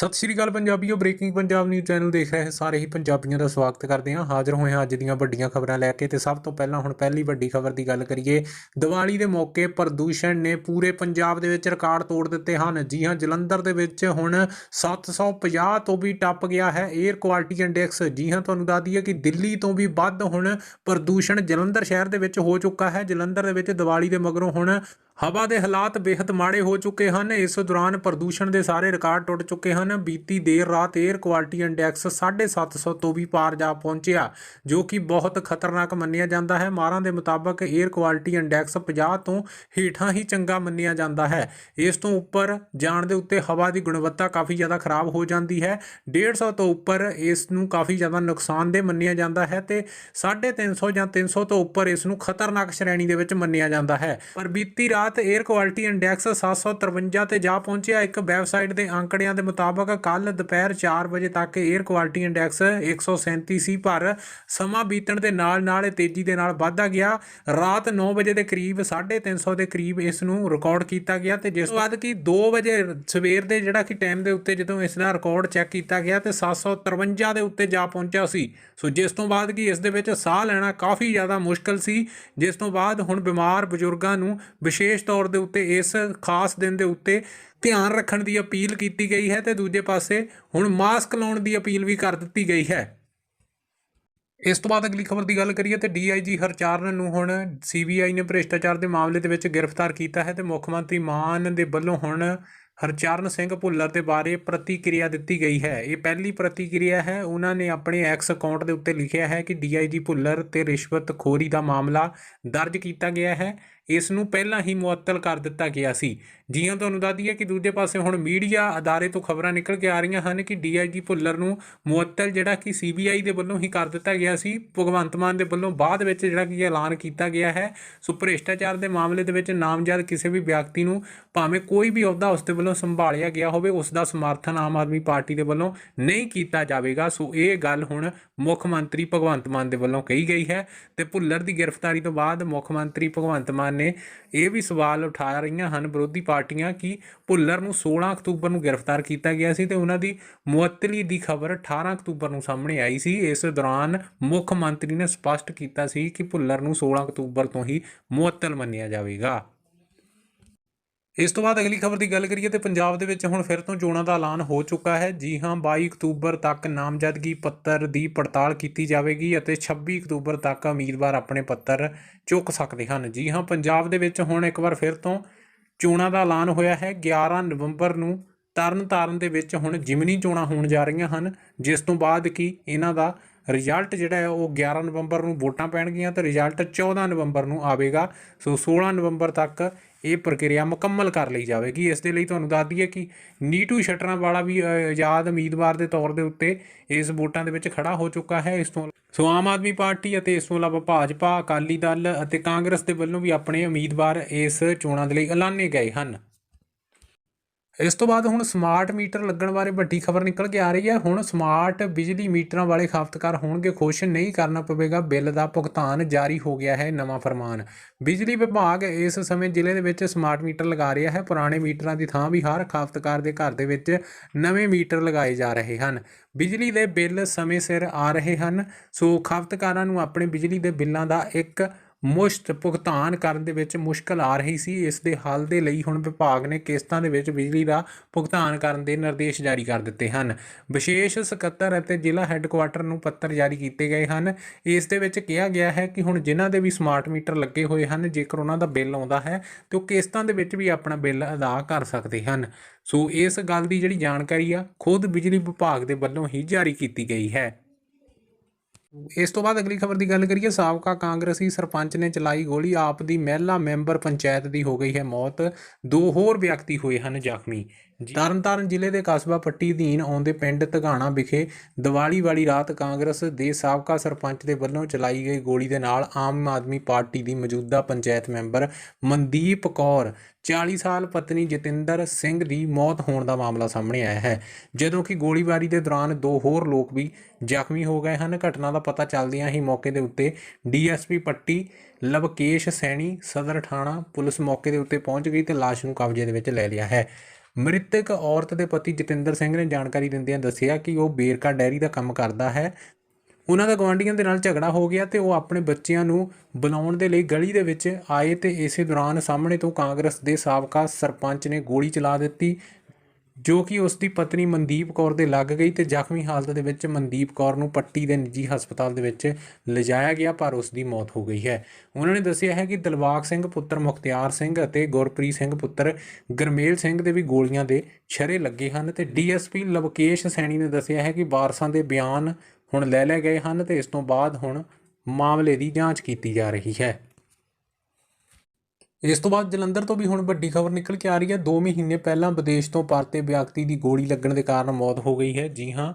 ਸਤਿ ਸ਼੍ਰੀ ਅਕਾਲ ਪੰਜਾਬੀਓ ਬ੍ਰੇਕਿੰਗ ਪੰਜਾਬ ਨਿਊਜ਼ ਚੈਨਲ ਦੇਖ ਰਹੇ ਸਾਰੇ ਹੀ ਪੰਜਾਬੀਆਂ ਦਾ ਸਵਾਗਤ ਕਰਦੇ ਹਾਂ। ਹਾਜ਼ਰ ਹੋਏ ਹਾਂ ਅੱਜ ਦੀਆਂ ਵੱਡੀਆਂ ਖਬਰਾਂ ਲੈ ਕੇ ਤੇ ਸਭ ਤੋਂ ਪਹਿਲਾਂ ਹੁਣ ਪਹਿਲੀ ਵੱਡੀ ਖਬਰ ਦੀ ਗੱਲ ਕਰੀਏ, ਦੀਵਾਲੀ ਦੇ ਮੌਕੇ ਪ੍ਰਦੂਸ਼ਣ ਨੇ ਪੂਰੇ ਪੰਜਾਬ ਦੇ ਵਿੱਚ ਰਿਕਾਰਡ ਤੋੜ ਦਿੱਤੇ ਹਨ। ਜੀ ਹਾਂ, ਜਲੰਧਰ ਦੇ ਵਿੱਚ ਹੁਣ 750 ਤੋਂ ਵੀ ਟੱਪ ਗਿਆ ਹੈ 에ਅਰ ਕੁਆਲਿਟੀ ਇੰਡੈਕਸ ਜੀ ਹਾਂ, ਤੁਹਾਨੂੰ ਦੱਸ ਦਈਏ ਕਿ ਦਿੱਲੀ ਤੋਂ ਵੀ ਵੱਧ ਹੁਣ ਪ੍ਰਦੂਸ਼ਣ ਜਲੰਧਰ ਸ਼ਹਿਰ ਦੇ ਵਿੱਚ ਹੋ ਚੁੱਕਾ ਹੈ। ਜਲੰਧਰ ਦੇ ਵਿੱਚ ਦੀਵਾਲੀ ਦੇ ਮਗਰੋਂ ਹੁਣ ਹਵਾ ਦੇ ਹਾਲਾਤ ਬੇहद ਮਾੜੇ ਹੋ ਚੁੱਕੇ ਹਨ। ਇਸ ਦੌਰਾਨ ਪ੍ਰਦੂਸ਼ਣ ਦੇ ਸਾਰੇ ਰਿਕਾਰਡ ਟੁੱਟ ਚੁੱਕੇ ਹਨ। ਬੀਤੀ ਦੇਰ ਰਾਤ 에ਅਰ ਕੁਆਲਿਟੀ ਇੰਡੈਕਸ 750 ਤੋਂ ਵੀ ਪਾਰ ਜਾ ਪਹੁੰਚਿਆ, ਜੋ ਕਿ ਬਹੁਤ ਖਤਰਨਾਕ ਮੰਨਿਆ ਜਾਂਦਾ ਹੈ। ਮਾਰਾਂ ਦੇ ਮੁਤਾਬਕ 에ਅਰ ਕੁਆਲਿਟੀ ਇੰਡੈਕਸ 50 ਤੋਂ ਹੇਠਾਂ ਹੀ ਚੰਗਾ ਮੰਨਿਆ ਜਾਂਦਾ ਹੈ। ਇਸ ਤੋਂ ਉੱਪਰ ਜਾਣ ਦੇ ਉੱਤੇ ਹਵਾ ਦੀ ਗੁਣਵੱਤਾ ਕਾਫੀ ਜ਼ਿਆਦਾ ਖਰਾਬ ਹੋ ਜਾਂਦੀ ਹੈ। 150 ਤੋਂ ਉੱਪਰ ਇਸ ਨੂੰ ਕਾਫੀ ਜ਼ਿਆਦਾ ਨੁਕਸਾਨਦੇਹ ਮੰਨਿਆ ਜਾਂਦਾ ਹੈ ਤੇ 350 ਜਾਂ 300 ਤੋਂ ਉੱਪਰ ਇਸ ਨੂੰ ਖਤਰਨਾਕ ਸ਼੍ਰੇਣੀ ਦੇ ਵਿੱਚ ਮੰਨਿਆ ਜਾਂਦਾ ਹੈ। ਪਰ ਬੀਤੀ ਰਾਤ 에ਅਰ ਕੁਆਲਿਟੀ ਇੰਡੈਕਸ 753 ਤੇ ਜਾ ਪਹੁੰਚਿਆ ਇੱਕ ਵੈਬਸਾਈਟ ਦੇ ਅੰਕੜਿਆਂ ਦੇ ਮੁਤਾਬਕ ਕੱਲ ਦੁਪਹਿਰ 4 ਵਜੇ ਤੱਕ 에ਅਰ ਕੁਆਲਿਟੀ ਇੰਡੈਕਸ 137 ਸੀ, ਪਰ ਸਮਾਂ ਬੀਤਣ ਦੇ ਨਾਲ ਨਾਲ ਇਹ ਤੇਜ਼ੀ ਦੇ ਨਾਲ ਵੱਧਦਾ ਗਿਆ। ਰਾਤ 9 ਵਜੇ ਦੇ ਕਰੀਬ 350 ਦੇ ਕਰੀਬ ਇਸ ਨੂੰ ਰਿਕਾਰਡ ਕੀਤਾ ਗਿਆ ਤੇ ਜਿਸ ਤੋਂ ਬਾਅਦ ਕਿ 2 ਵਜੇ ਸਵੇਰ ਦੇ ਜਿਹੜਾ ਕਿ ਟਾਈਮ ਦੇ ਉੱਤੇ ਜਦੋਂ ਇਸ ਦਾ ਰਿਕਾਰਡ ਚੈੱਕ ਕੀਤਾ ਗਿਆ ਤੇ 753 ਦੇ ਉੱਤੇ ਜਾ ਪਹੁੰਚਿਆ ਸੀ। ਸੋ ਜਿਸ ਤੋਂ ਬਾਅਦ ਕਿ ਇਸ ਦੇ ਵਿੱਚ ਸਾਹ ਲੈਣਾ ਕਾਫੀ ਜ਼ਿਆਦਾ ਮੁਸ਼ਕਲ ਸੀ, ਜਿਸ ਤੋਂ ਬਾਅਦ ਹੁਣ ਬਿਮਾਰ ਬਜ਼ੁਰਗਾਂ ਨੂੰ ਵਿਸ਼ੇਸ਼ ਤੌਰ ਦੇ ਉੱਤੇ ਇਸ ਖਾਸ ਦਿਨ ਦੇ ਉੱਤੇ ਧਿਆਨ ਰੱਖਣ ਦੀ ਅਪੀਲ ਕੀਤੀ ਗਈ ਹੈ ਤੇ ਦੂਜੇ ਪਾਸੇ ਹੁਣ ਮਾਸਕ ਲਾਉਣ ਦੀ ਅਪੀਲ ਵੀ ਕਰ ਦਿੱਤੀ ਗਈ ਹੈ। ਇਸ ਤੋਂ ਬਾਅਦ ਅਗਲੀ ਖਬਰ ਦੀ ਗੱਲ ਕਰੀਏ ਤੇ ਡੀਆਈਜੀ ਹਰਚਰਨ ਨੂੰ ਹੁਣ ਸੀਬੀਆਈ ਨੇ ਭ੍ਰਿਸ਼ਟਾਚਾਰ ਦੇ ਮਾਮਲੇ ਦੇ ਵਿੱਚ ਗ੍ਰਿਫਤਾਰ ਕੀਤਾ ਹੈ ਤੇ ਮੁੱਖ ਮੰਤਰੀ ਮਾਨ ਦੇ ਵੱਲੋਂ ਹੁਣ ਹਰਚਰਨ ਸਿੰਘ ਭੁੱਲਰ ਦੇ ਬਾਰੇ ਪ੍ਰਤੀਕਿਰਿਆ ਦਿੱਤੀ ਗਈ ਹੈ। ਇਹ ਪਹਿਲੀ ਪ੍ਰਤੀਕਿਰਿਆ ਹੈ। ਉਹਨਾਂ ਨੇ ਆਪਣੇ ਐਕਸ ਅਕਾਊਂਟ ਦੇ ਉੱਤੇ ਲਿਖਿਆ ਹੈ ਕਿ ਡੀਆਈਜੀ ਭੁੱਲਰ ਤੇ ਰਿਸ਼ਵਤਖੋਰੀ ਦਾ ਮਾਮਲਾ ਦਰਜ ਕੀਤਾ ਗਿਆ ਹੈ। ਇਸ ਨੂੰ ਪਹਿਲਾਂ ਹੀ ਮੁਅੱਤਲ ਕਰ ਦਿੱਤਾ ਗਿਆ ਸੀ। ਜੀ ਤੁਹਾਨੂੰ ਦੱਸ ਦਈਏ ਕਿ ਦੂਜੇ ਪਾਸੇ ਹੁਣ ਮੀਡੀਆ ਅਦਾਰੇ ਤੋਂ ਖਬਰਾਂ ਨਿਕਲ ਕੇ ਆ ਰਹੀਆਂ ਹਨ ਕਿ ਡੀਆਈਜੀ ਭੁੱਲਰ ਨੂੰ ਮੁਅੱਤਲ ਜਿਹੜਾ ਕਿ ਸੀਬੀਆਈ ਦੇ ਵੱਲੋਂ ਹੀ ਕਰ ਦਿੱਤਾ ਗਿਆ ਸੀ। ਭਗਵੰਤ ਮਾਨ ਦੇ ਵੱਲੋਂ ਬਾਅਦ ਵਿੱਚ ਜਿਹੜਾ ਕਿ ਐਲਾਨ ਕੀਤਾ ਗਿਆ ਹੈ ਸੋ ਭ੍ਰਿਸ਼ਟਾਚਾਰ ਦੇ ਮਾਮਲੇ ਦੇ ਵਿੱਚ ਨਾਮਜ਼ਦ ਕਿਸੇ ਵੀ ਵਿਅਕਤੀ ਨੂੰ ਭਾਵੇਂ ਕੋਈ ਵੀ ਅਹੁਦਾ ਉਸ ਦੇ ਵੱਲੋਂ ਸੰਭਾਲਿਆ ਗਿਆ ਹੋਵੇ, ਉਸ ਦਾ ਸਮਰਥਨ ਆਮ ਆਦਮੀ ਪਾਰਟੀ ਦੇ ਵੱਲੋਂ ਨਹੀਂ ਕੀਤਾ ਜਾਵੇਗਾ। ਸੋ ਇਹ ਗੱਲ ਹੁਣ ਮੁੱਖ ਮੰਤਰੀ ਭਗਵੰਤ ਮਾਨ ਦੇ ਵੱਲੋਂ ਕਹੀ ਗਈ ਹੈ ਤੇ ਭੁੱਲਰ ਦੀ ਗ੍ਰਿਫਤਾਰੀ ਤੋਂ ਬਾਅਦ ਮੁੱਖ ਮੰਤਰੀ ਭਗਵੰਤ ਮਾਨ ਨੇ ਇਹ ਵੀ ਸਵਾਲ ਉਠਾ ਰਹੀਆਂ ਹਨ ਵਿਰੋਧੀ ਪਾਰਟੀਆਂ ਕਿ ਭੁੱਲਰ ਨੂੰ 16 ਅਕਤੂਬਰ ਨੂੰ ਗ੍ਰਿਫਤਾਰ ਕੀਤਾ ਗਿਆ ਸੀ ਤੇ ਉਹਨਾਂ ਦੀ ਮੁਅੱਤਲੀ ਦੀ ਖਬਰ 18 ਅਕਤੂਬਰ ਨੂੰ ਸਾਹਮਣੇ ਆਈ ਸੀ। ਇਸ ਦੌਰਾਨ ਮੁੱਖ ਮੰਤਰੀ ਨੇ ਸਪਸ਼ਟ ਕੀਤਾ ਸੀ ਕਿ ਭੁੱਲਰ ਨੂੰ 16 ਅਕਤੂਬਰ ਤੋਂ ਹੀ ਮੁਅੱਤਲ ਮੰਨਿਆ ਜਾਵੇਗਾ। ਇਸ ਤੋਂ ਬਾਅਦ ਅਗਲੀ ਖਬਰ ਦੀ ਗੱਲ ਕਰੀਏ ਤੇ ਪੰਜਾਬ ਦੇ ਵਿੱਚ ਹੁਣ ਫਿਰ ਤੋਂ ਚੋਣਾਂ ਦਾ ਐਲਾਨ ਹੋ ਚੁੱਕਾ ਹੈ। ਜੀ ਹਾਂ 22 ਅਕਤੂਬਰ ਤੱਕ ਨਾਮਜ਼ਦਗੀ ਪੱਤਰ ਦੀ ਪੜਤਾਲ ਕੀਤੀ ਜਾਵੇਗੀ ਅਤੇ 26 ਅਕਤੂਬਰ ਤੱਕ ਉਮੀਦਵਾਰ ਆਪਣੇ ਪੱਤਰ ਚੁੱਕ ਸਕਦੇ ਹਨ। ਜੀ ਹਾਂ, ਪੰਜਾਬ ਦੇ ਵਿੱਚ ਹੁਣ ਇੱਕ ਵਾਰ ਫਿਰ ਤੋਂ ਚੋਣਾਂ ਦਾ ਐਲਾਨ ਹੋਇਆ ਹੈ। 11 ਨਵੰਬਰ ਨੂੰ ਤਰਨਤਾਰਨ ਦੇ ਵਿੱਚ ਹੁਣ ਜਿਮਨੀ ਚੋਣਾਂ ਹੋਣ ਜਾ ਰਹੀਆਂ ਹਨ, ਜਿਸ ਤੋਂ ਬਾਅਦ ਕਿ ਇਹਨਾਂ ਦਾ ਰਿਜ਼ਲਟ ਜਿਹੜਾ ਹੈ ਉਹ 11 ਨਵੰਬਰ ਨੂੰ ਵੋਟਾਂ ਪੈਣਗੀਆਂ ਤੇ ਰਿਜ਼ਲਟ 14 ਨਵੰਬਰ ਨੂੰ ਆਵੇਗਾ। ਸੋ 16 ਨਵੰਬਰ ਤੱਕ ਇਹ ਪ੍ਰਕਿਰਿਆ ਮੁਕੰਮਲ ਕਰ ਲਈ ਜਾਵੇਗੀ। ਇਸ ਦੇ ਲਈ ਤੁਹਾਨੂੰ ਦੱਸ ਦਈਏ ਕਿ ਨੀਟੂ ਸ਼ਟਰਾਂ ਵਾਲਾ ਵੀ ਅ, ਆਜ਼ਾਦ ਉਮੀਦਵਾਰ ਦੇ ਤੌਰ ਦੇ ਉੱਤੇ ਇਸ ਵੋਟਾਂ ਦੇ ਵਿੱਚ ਖੜਾ ਹੋ ਚੁੱਕਾ ਹੈ। ਇਸ ਤੋਂ ਸੋ ਆਮ ਆਦਮੀ ਪਾਰਟੀ ਅਤੇ ਇਸ ਤੋਂ ਇਲਾਵਾ ਭਾਜਪਾ ਅਕਾਲੀ ਦਲ ਅਤੇ ਕਾਂਗਰਸ ਦੇ ਵੱਲੋਂ ਵੀ ਆਪਣੇ ਉਮੀਦਵਾਰ ਇਸ ਚੋਣਾਂ ਦੇ ਲਈ ਐਲਾਨੇ ਗਏ ਹਨ। ਇਸ ਤੋਂ ਬਾਅਦ ਹੁਣ ਸਮਾਰਟ ਮੀਟਰ ਲੱਗਣ ਬਾਰੇ ਵੱਡੀ ਖਬਰ ਨਿਕਲ ਕੇ ਆ ਰਹੀ ਹੈ। ਹੁਣ ਸਮਾਰਟ ਬਿਜਲੀ ਮੀਟਰਾਂ ਵਾਲੇ ਖਪਤਕਾਰ ਹੋਣਗੇ, ਖੁਸ਼ ਨਹੀਂ ਕਰਨਾ ਪਵੇਗਾ, ਬਿੱਲ ਦਾ ਭੁਗਤਾਨ ਜਾਰੀ ਹੋ ਗਿਆ ਹੈ ਨਵਾਂ ਫਰਮਾਨ। ਬਿਜਲੀ ਵਿਭਾਗ ਇਸ ਸਮੇਂ ਜ਼ਿਲ੍ਹੇ ਦੇ ਵਿੱਚ ਸਮਾਰਟ ਮੀਟਰ ਲਗਾ ਰਿਹਾ ਹੈ। ਪੁਰਾਣੇ ਮੀਟਰਾਂ ਦੀ ਥਾਂ ਵੀ ਹਰ ਖਪਤਕਾਰ ਦੇ ਘਰ ਦੇ ਵਿੱਚ ਨਵੇਂ ਮੀਟਰ ਲਗਾਏ ਜਾ ਰਹੇ ਹਨ। ਬਿਜਲੀ ਦੇ ਬਿੱਲ ਸਮੇਂ ਸਿਰ ਆ ਰਹੇ ਹਨ। ਸੋ ਖਪਤਕਾਰਾਂ ਨੂੰ ਆਪਣੇ ਬਿਜਲੀ ਦੇ ਬਿੱਲਾਂ ਦਾ ਇੱਕ ਮੁਸ਼ਤ ਭੁਗਤਾਨ ਕਰਨ ਦੇ ਵਿੱਚ ਮੁਸ਼ਕਲ ਆ ਰਹੀ ਸੀ। ਇਸ ਦੇ ਹੱਲ ਦੇ ਲਈ ਹੁਣ ਵਿਭਾਗ ਨੇ ਕਿਸ਼ਤਾਂ ਦੇ ਵਿੱਚ ਬਿਜਲੀ ਦਾ ਭੁਗਤਾਨ ਕਰਨ ਦੇ ਨਿਰਦੇਸ਼ ਜਾਰੀ ਕਰ ਦਿੱਤੇ ਹਨ। ਵਿਸ਼ੇਸ਼ ਸਕੱਤਰ ਅਤੇ ਜ਼ਿਲ੍ਹਾ ਹੈੱਡਕੁਆਟਰ ਨੂੰ ਪੱਤਰ ਜਾਰੀ ਕੀਤੇ ਗਏ ਹਨ। ਇਸ ਦੇ ਵਿੱਚ ਕਿਹਾ ਗਿਆ ਹੈ ਕਿ ਹੁਣ ਜਿਨ੍ਹਾਂ ਦੇ ਵੀ ਸਮਾਰਟ ਮੀਟਰ ਲੱਗੇ ਹੋਏ ਹਨ, ਜੇਕਰ ਉਹਨਾਂ ਦਾ ਬਿੱਲ ਆਉਂਦਾ ਹੈ, ਤੇ ਉਹ ਕਿਸ਼ਤਾਂ ਦੇ ਵਿੱਚ ਵੀ ਆਪਣਾ ਬਿੱਲ ਅਦਾ ਕਰ ਸਕਦੇ ਹਨ। ਸੋ ਇਸ ਗੱਲ ਦੀ ਜਿਹੜੀ ਜਾਣਕਾਰੀ ਆ, ਖੁਦ ਬਿਜਲੀ ਵਿਭਾਗ ਦੇ ਵੱਲੋਂ ਹੀ ਜਾਰੀ ਕੀਤੀ ਗਈ ਹੈ। ਇਸ ਤੋਂ ਬਾਅਦ ਅਗਲੀ ਖਬਰ ਦੀ ਗੱਲ ਕਰੀਏ, ਸਾਬਕਾ ਕਾਂਗਰਸੀ ਸਰਪੰਚ ਨੇ ਚਲਾਈ ਗੋਲੀ, ਆਪ ਦੀ ਮਹਿਲਾ ਮੈਂਬਰ ਪੰਚਾਇਤ ਦੀ ਹੋ ਗਈ ਹੈ ਮੌਤ, ਦੋ ਹੋਰ ਵਿਅਕਤੀ ਹੋਏ ਹਨ ਜ਼ਖਮੀ। ਤਰਨਤਾਰਨ ਜ਼ਿਲ੍ਹੇ ਦੇ ਕਸਬਾ ਪੱਟੀ ਅਧੀਨ ਆਉਂਦੇ ਪਿੰਡ ਧਗਾਣਾ ਵਿਖੇ ਦੀਵਾਲੀ ਵਾਲੀ ਰਾਤ ਕਾਂਗਰਸ ਦੇ ਸਾਬਕਾ ਸਰਪੰਚ ਦੇ ਵੱਲੋਂ ਚਲਾਈ ਗਈ ਗੋਲੀ ਦੇ ਨਾਲ ਆਮ ਆਦਮੀ ਪਾਰਟੀ ਦੀ ਮੌਜੂਦਾ ਪੰਚਾਇਤ ਮੈਂਬਰ ਮਨਦੀਪ ਕੌਰ 40 ਸਾਲ ਪਤਨੀ ਜਤਿੰਦਰ ਸਿੰਘ ਦੀ ਮੌਤ ਹੋਣ ਦਾ ਮਾਮਲਾ ਸਾਹਮਣੇ ਆਇਆ ਹੈ। ਜਦੋਂ ਕਿ ਗੋਲੀਬਾਰੀ ਦੇ ਦੌਰਾਨ ਦੋ ਹੋਰ ਲੋਕ ਵੀ ਜ਼ਖਮੀ ਹੋ ਗਏ ਹਨ। ਘਟਨਾ ਦਾ ਪਤਾ ਚੱਲਦਿਆਂ ਹੀ ਮੌਕੇ ਦੇ ਉੱਤੇ ਡੀਐਸਪੀ ਪੱਟੀ, ਲਵਕੇਸ਼ ਸੈਣੀ, ਸਦਰ ਥਾਣਾ ਪੁਲਿਸ ਮੌਕੇ ਦੇ ਉੱਤੇ ਪਹੁੰਚ ਗਈ ਤੇ ਲਾਸ਼ ਨੂੰ ਕਬਜ਼ੇ ਦੇ ਵਿੱਚ ਲੈ ਲਿਆ ਹੈ। ਮ੍ਰਿਤਕ ਔਰਤ ਦੇ ਪਤੀ ਜਤਿੰਦਰ ਸਿੰਘ ਨੇ ਜਾਣਕਾਰੀ ਦਿੰਦਿਆਂ ਦੱਸਿਆ ਕਿ ਉਹ ਬੇਰਕਾ ਡੈਰੀ ਦਾ ਕੰਮ ਕਰਦਾ ਹੈ। ਉਹਨਾਂ ਦਾ ਗਵਾਂਢੀਆਂ ਦੇ ਨਾਲ ਝਗੜਾ ਹੋ ਗਿਆ ਤੇ ਉਹ ਆਪਣੇ ਬੱਚਿਆਂ ਨੂੰ ਬੁਲਾਉਣ ਦੇ ਲਈ ਗਲੀ ਦੇ ਵਿੱਚ ਆਏ ਤੇ ਇਸੇ ਦੌਰਾਨ ਸਾਹਮਣੇ ਤੋਂ ਕਾਂਗਰਸ ਦੇ ਸਾਬਕਾ ਸਰਪੰਚ ਨੇ ਗੋਲੀ ਚਲਾ ਦਿੱਤੀ। ਜੋ ਕਿ ਉਸ ਦੀ ਪਤਨੀ ਮਨਦੀਪ ਕੌਰ ਦੇ ਲੱਗ ਗਈ ਤੇ ਜ਼ਖਮੀ ਹਾਲਤ ਦੇ ਵਿੱਚ ਮਨਦੀਪ ਕੌਰ ਨੂੰ ਪੱਟੀ ਦੇ ਨਿੱਜੀ ਹਸਪਤਾਲ ਦੇ ਵਿੱਚ ਲਿਜਾਇਆ ਗਿਆ, ਪਰ ਉਸ ਦੀ ਮੌਤ ਹੋ ਗਈ ਹੈ। ਉਹਨਾਂ ਨੇ ਦੱਸਿਆ ਹੈ ਕਿ ਦਲਵਾਗ ਸਿੰਘ ਪੁੱਤਰ ਮੁਖਤਿਆਰ ਸਿੰਘ ਅਤੇ ਗੁਰਪ੍ਰੀਤ ਸਿੰਘ ਪੁੱਤਰ ਗਰਮੇਲ ਸਿੰਘ ਦੇ ਵੀ ਗੋਲੀਆਂ ਦੇ ਛਰੇ ਲੱਗੇ ਹਨ ਤੇ ਡੀਐਸਪੀ ਲਵਕੇਸ਼ ਸੈਣੀ ਨੇ ਦੱਸਿਆ ਹੈ ਕਿ ਵਾਰਸਾਂ ਦੇ ਬਿਆਨ ਹੁਣ ਲੈ ਲਏ ਗਏ ਹਨ ਤੇ ਇਸ ਤੋਂ ਬਾਅਦ ਹੁਣ ਮਾਮਲੇ ਦੀ ਜਾਂਚ ਕੀਤੀ ਜਾ ਰਹੀ ਹੈ। ਇਸ ਤੋਂ ਬਾਅਦ ਜਲੰਧਰ ਤੋਂ ਵੀ ਹੁਣ ਵੱਡੀ ਖਬਰ ਨਿਕਲ ਕੇ ਆ ਰਹੀ ਹੈ। 2 ਮਹੀਨੇ ਪਹਿਲਾਂ ਵਿਦੇਸ਼ ਤੋਂ ਪਰਤੇ ਵਿਅਕਤੀ ਦੀ ਗੋਲੀ ਲੱਗਣ ਦੇ ਕਾਰਨ ਮੌਤ ਹੋ ਗਈ ਹੈ। ਜੀ ਹਾਂ